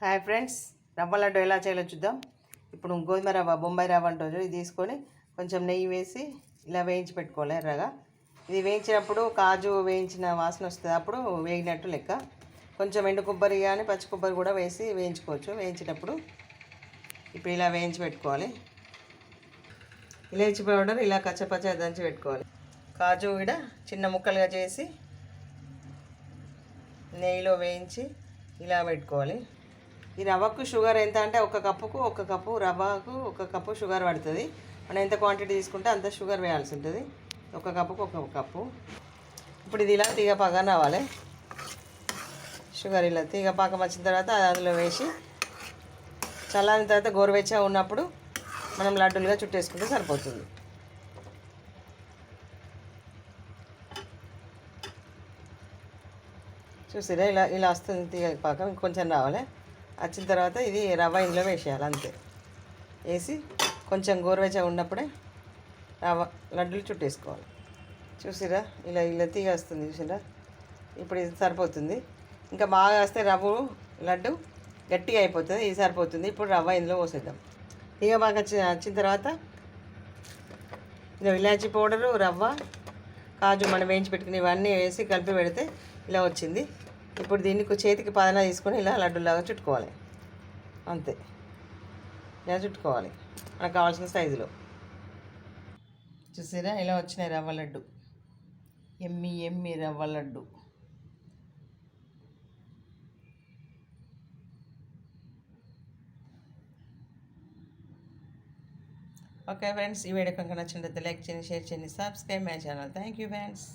Hi friends రవ్వ లడ్డు ఎలా చేయాలో చూద్దాం. ఇప్పుడు గోధుమ రవ్వ బొంబాయి రవ్వ అంటారు ఇది తీసుకొని కొంచెం నెయ్యి వేసి ఇలా వేయించి పెట్టుకోవాలి ఎర్రగా. ఇది వేయించినప్పుడు కాజు వేయించిన వాసన వస్తుంది అప్పుడు వేగినట్టు లెక్క. కొంచెం ఎండు కొబ్బరి కానీ పచ్చి కొబ్బరి కూడా వేసి వేయించుకోవచ్చు. వేయించినప్పుడు ఇప్పుడు ఇలా వేయించి పెట్టుకోవాలి. ఇలాచి పౌడర్ ఇలా కచ్చపచ్చ దంచి పెట్టుకోవాలి. కాజు కూడా చిన్న ముక్కలుగా చేసి నెయ్యిలో వేయించి ఇలా పెట్టుకోవాలి. ఈ రవ్వకు షుగర్ ఎంత అంటే ఒక కప్పుకు ఒక కప్పు రవ్వకు ఒక కప్పు షుగర్ పడుతుంది. మనం ఎంత క్వాంటిటీ తీసుకుంటే అంత షుగర్ వేయాల్సి ఉంటుంది. ఒక కప్పుకు ఒక కప్పు. ఇప్పుడు ఇది ఇలా తీగ పాకం రావాలి. షుగర్ ఇలా తీగ పాకం వచ్చిన తర్వాత అది అందులో వేసి చల్లారిన తర్వాత గోరువెచ్చగా ఉన్నప్పుడు మనం లడ్డూలుగా చుట్టేసుకుంటే సరిపోతుంది. చూసిరా ఇలా ఇలా వస్తుంది తీగ పాకం. ఇంకొంచెం రావాలి. వచ్చిన తర్వాత ఇది రవ్వ ఇందులో వేసేయాలి అంతే. వేసి కొంచెం గోరువెచ్చగా ఉన్నప్పుడే రవ్వ లడ్డూలు చుట్టేసుకోవాలి. చూసిరా ఇలా ఇలా తీగ వస్తుంది చూసిరా ఇప్పుడు ఇది సరిపోతుంది. ఇంకా బాగా వస్తే రవ్వ లడ్డు గట్టిగా అయిపోతుంది ఇది సరిపోతుంది. ఇప్పుడు రవ్వ ఇందులో పోసేద్దాం. తీగ బాగా వచ్చి వచ్చిన తర్వాత ఇలా ఇలాచీ పౌడరు రవ్వ కాజు మనం వేయించి పెట్టుకుని ఇవన్నీ వేసి కలిపి పెడితే ఇలా వచ్చింది. ఇప్పుడు దీన్ని చేతికి పదన తీసుకొని ఇలా లడ్డులాగా చుట్టుకోవాలి. అంతే. ఇలా చుట్టుకోవాలి. మనకు కావాల్సిన సైజులో. చూసారా ఇలా వచ్చినాయి రవ్వ లడ్డు. ఎమ్మి ఎమ్మి రవ్వ లడ్డు. ఓకే ఫ్రెండ్స్ ఈ వీడియో కనుక నచ్చినట్లయితే లైక్ చేయండి షేర్ చేయండి subscribe my channel. Thank you friends.